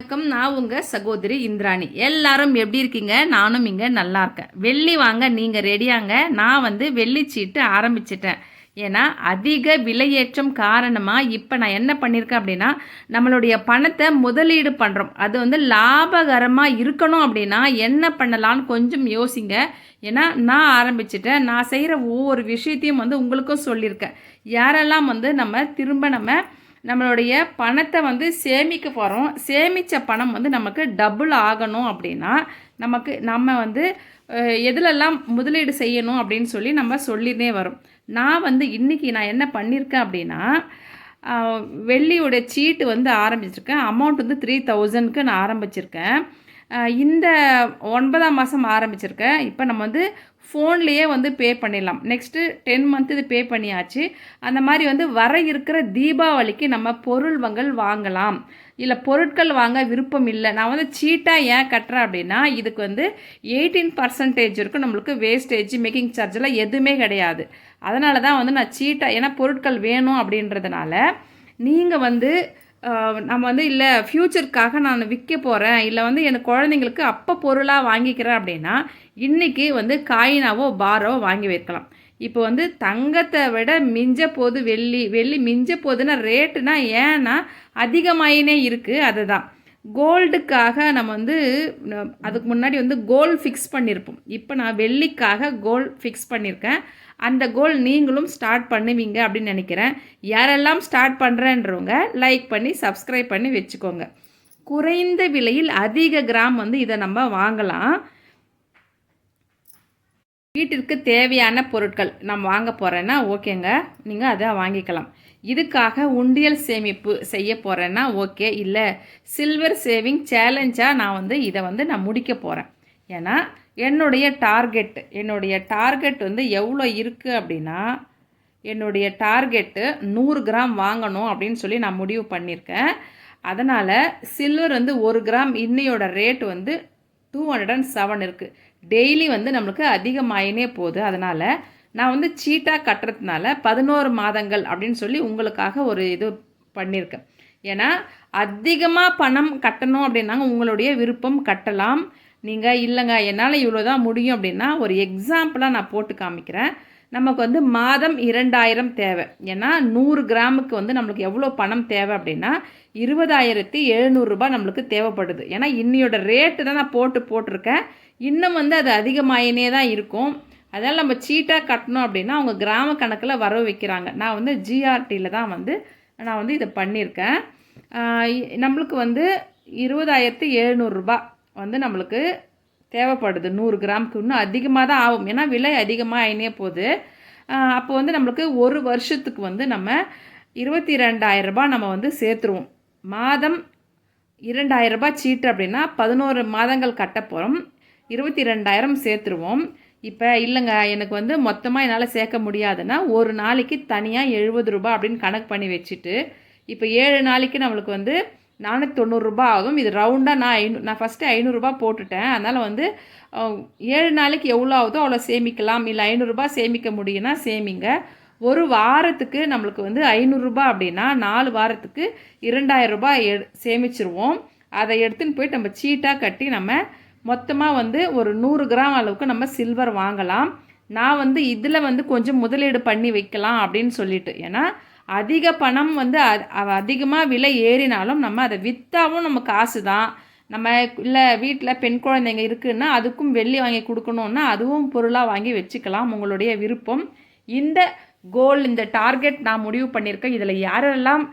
வணக்கம். நான் உங்கள் சகோதரி இந்திராணி. எல்லாரும் எப்படி இருக்கீங்க? நானும் இங்கே நல்லா இருக்கேன். வெள்ளி வாங்க நீங்கள் ரெடியாங்க நான் வந்து வெள்ளி சீட்டு ஆரம்பிச்சிட்டேன். ஏன்னா அதிக விலையேற்றம் காரணமாக இப்போ நான் என்ன பண்ணியிருக்கேன் அப்படின்னா நம்மளுடைய பணத்தை முதலீடு பண்ணுறோம் அது வந்து லாபகரமாக இருக்கணும் அப்படின்னா என்ன பண்ணலான்னு கொஞ்சம் யோசிங்க. ஏன்னா நான் ஆரம்பிச்சிட்டேன். நான் செய்கிற ஒவ்வொரு விஷயத்தையும் வந்து உங்களுக்கும் சொல்லியிருக்கேன் யாரெல்லாம் வந்து நம்ம திரும்ப நம்ம நம்மளுடைய பணத்தை வந்து சேமிக்க போகிறோம் சேமித்த பணம் வந்து நமக்கு டபுள் ஆகணும் அப்படின்னா நமக்கு நம்ம வந்து எதுலெல்லாம் முதலீடு செய்யணும் அப்படின்னு சொல்லி நம்ம சொல்லினே வரோம். நான் வந்து இன்றைக்கி நான் என்ன பண்ணியிருக்கேன் அப்படின்னா வெள்ளியுடைய வெள்ளியோட சீட்டு வந்து ஆரம்பிச்சிருக்கேன். அமௌண்ட் வந்து த்ரீ தௌசண்ட்க்கு நான் ஆரம்பிச்சிருக்கேன். இந்த ஒன்பதாம் மாதம் ஆரம்பிச்சிருக்கேன் இப்போ நம்ம வந்து ஃபோன்லேயே வந்து பே பண்ணிடலாம். நெக்ஸ்ட்டு டென் மந்த் இது பே பண்ணியாச்சு. அந்த மாதிரி வந்து வர இருக்கிற தீபாவளிக்கு நம்ம பொருள் வங்கல் வாங்கலாம். இல்லை பொருட்கள் வாங்க விருப்பம் இல்லை. நான் வந்து சீட்டாக ஏன் கட்டுறேன் அப்படின்னா இதுக்கு வந்து எயிட்டீன் பர்சன்டேஜ் இருக்கும் நம்மளுக்கு வேஸ்டேஜ் மேக்கிங் சார்ஜெலாம் எதுவுமே கிடையாது. அதனால தான் வந்து நான் சீட்டாக ஏன்னா பொருட்கள் வேணும் அப்படின்றதுனால நீங்கள் வந்து நம்ம வந்து இல்லை ஃப்யூச்சருக்காக நான் விற்க போகிறேன் இல்லை வந்து எனக்கு குழந்தைங்களுக்கு அப்போ பொருளாக வாங்கிக்கிறேன் அப்படின்னா இன்றைக்கி வந்து காயினாவோ பாரோ வாங்கி வைக்கலாம். இப்போ வந்து தங்கத்தை விட மிஞ்ச போது வெள்ளி வெள்ளி மிஞ்ச போதுன்னா ரேட்டுனா ஏன்னா அதிகமாயினே இருக்குது அதுதான். கோல்டுக்காக நம்ம வந்து அதுக்கு முன்னாடி வந்து கோல் ஃபிக்ஸ் பண்ணியிருப்போம் இப்போ நான் வெள்ளிக்காக கோல் ஃபிக்ஸ் பண்ணியிருக்கேன் அந்த கோல் நீங்களும் ஸ்டார்ட் பண்ணுவீங்க அப்படின்னு நினைக்கிறேன். யாரெல்லாம் ஸ்டார்ட் பண்ணுறேன்றவங்க லைக் பண்ணி சப்ஸ்கிரைப் பண்ணி வச்சுக்கோங்க. குறைந்த விலையில் அதிக கிராம் வந்து இதை நம்ம வாங்கலாம். வீட்டிற்கு தேவையான பொருட்கள் நம்ம வாங்க போகிறேன்னா ஓகேங்க. நீங்கள் அதை வாங்கிக்கலாம். இதுக்காக உண்டியல் சேமிப்பு செய்ய போகிறேன்னா ஓகே. இல்லை சில்வர் சேவிங் சேலஞ்சாக நான் வந்து இதை வந்து நான் முடிக்க போகிறேன் ஏன்னா என்னுடைய டார்கெட் என்னுடைய டார்கெட் வந்து எவ்வளோ இருக்குது அப்படின்னா என்னுடைய டார்கெட்டு நூறு கிராம் வாங்கணும் அப்படின்னு சொல்லி நான் முடிவு பண்ணியிருக்கேன். அதனால் சில்வர் வந்து ஒரு கிராம் இன்னையோட ரேட் வந்து டூ ஹண்ட்ரட் அண்ட் செவன் இருக்குது டெய்லி வந்து நம்மளுக்கு அதிகமாயினே போகுது. அதனால் நான் வந்து சீட்டாக கட்டுறதுனால பதினோரு மாதங்கள் அப்படின்னு சொல்லி உங்களுக்காக ஒரு இது பண்ணியிருக்கேன். ஏன்னா அதிகமாக பணம் கட்டணும் அப்படின்னாங்க. உங்களுடைய விருப்பம் கட்டலாம். நீங்கள் இல்லைங்க என்னால் இவ்வளோ தான் முடியும் அப்படின்னா ஒரு எக்ஸாம்பிளாக நான் போட்டு காமிக்கிறேன். நமக்கு வந்து மாதம் இரண்டாயிரம் தேவை. ஏன்னா நூறு கிராமுக்கு வந்து நம்மளுக்கு எவ்வளோ பணம் தேவை அப்படின்னா இருபதாயிரத்தி எழுநூறுரூபா நம்மளுக்கு தேவைப்படுது. ஏன்னா இன்னையோட ரேட்டு தான் நான் போட்டு போட்டிருக்கேன். இன்னும் வந்து அது அதிகமாயினே தான் இருக்கும். அதனால் நம்ம சீட்டாக கட்டணும் அப்படின்னா அவங்க கிராம கணக்கில் வரவு வைக்கிறாங்க. நான் வந்து ஜிஆர்டியில் தான் வந்து நான் வந்து இதை பண்ணியிருக்கேன். நம்மளுக்கு வந்து இருபதாயிரத்தி எழுநூறுரூபா வந்து நம்மளுக்கு தேவைப்படுது. நூறு கிராமுக்கு இன்னும் அதிகமாக தான் ஆகும். ஏன்னா விலை அதிகமாக ஆயினே போகுது அப்போ வந்து நம்மளுக்கு ஒரு வருஷத்துக்கு வந்து நம்ம இருபத்தி ரெண்டாயிரம் ரூபாய் நம்ம வந்து சேர்த்துருவோம். மாதம் இரண்டாயிரம் ரூபாய் சீட்டு அப்படின்னா பதினோரு மாதங்கள் கட்ட போகிறோம் இருபத்தி ரெண்டாயிரம் சேர்த்துருவோம். இப்போ இல்லைங்க எனக்கு வந்து மொத்தமாக என்னால் சேர்க்க முடியாதுன்னா ஒரு நாளைக்கு தனியாக எழுபது ரூபாய் அப்படின்னு கணக்கு பண்ணி வச்சுட்டு இப்போ ஏழு நாளைக்கு நம்மளுக்கு வந்து நானூற்றி தொண்ணூறுரூபா ஆகும். இது ரவுண்டாக நான் ஐநூ நான் ஃபஸ்ட்டு ஐநூறுரூபா போட்டுட்டேன். அதனால் வந்து ஏழு நாளைக்கு எவ்வளோ ஆகுதோ அவ்வளோ சேமிக்கலாம். இல்லை ஐநூறுரூபா சேமிக்க முடியும்னா சேமிங்க. ஒரு வாரத்துக்கு நம்மளுக்கு வந்து ஐநூறுரூபா அப்படின்னா நாலு வாரத்துக்கு இரண்டாயிரம் ரூபாய் சேமிச்சிருவோம். அதை எடுத்துன்னு போயிட்டு நம்ம சீட்டாக கட்டி நம்ம மொத்தமாக வந்து ஒரு நூறு கிராம் அளவுக்கு நம்ம சில்வர் வாங்கலாம். நான் வந்து இதில் வந்து கொஞ்சம் முதலீடு பண்ணி வைக்கலாம் அப்படின்னு சொல்லிட்டு. ஏன்னா அதிக பணம் வந்து அதிகமாக விலை ஏறினாலும் நம்ம அதை விற்றாவும் நம்ம காசு தான் நம்ம இல்லை வீட்டில் பெண் குழந்தைங்க இருக்குன்னா அதுக்கும் வெள்ளி வாங்கி கொடுக்கணுன்னா அதுவும் பொருளாக வாங்கி வச்சுக்கலாம். உங்களுடைய விருப்பம். இந்த கோல் இந்த டார்கெட் நான் முடிவு பண்ணியிருக்கேன். இதில் யாரெல்லாம்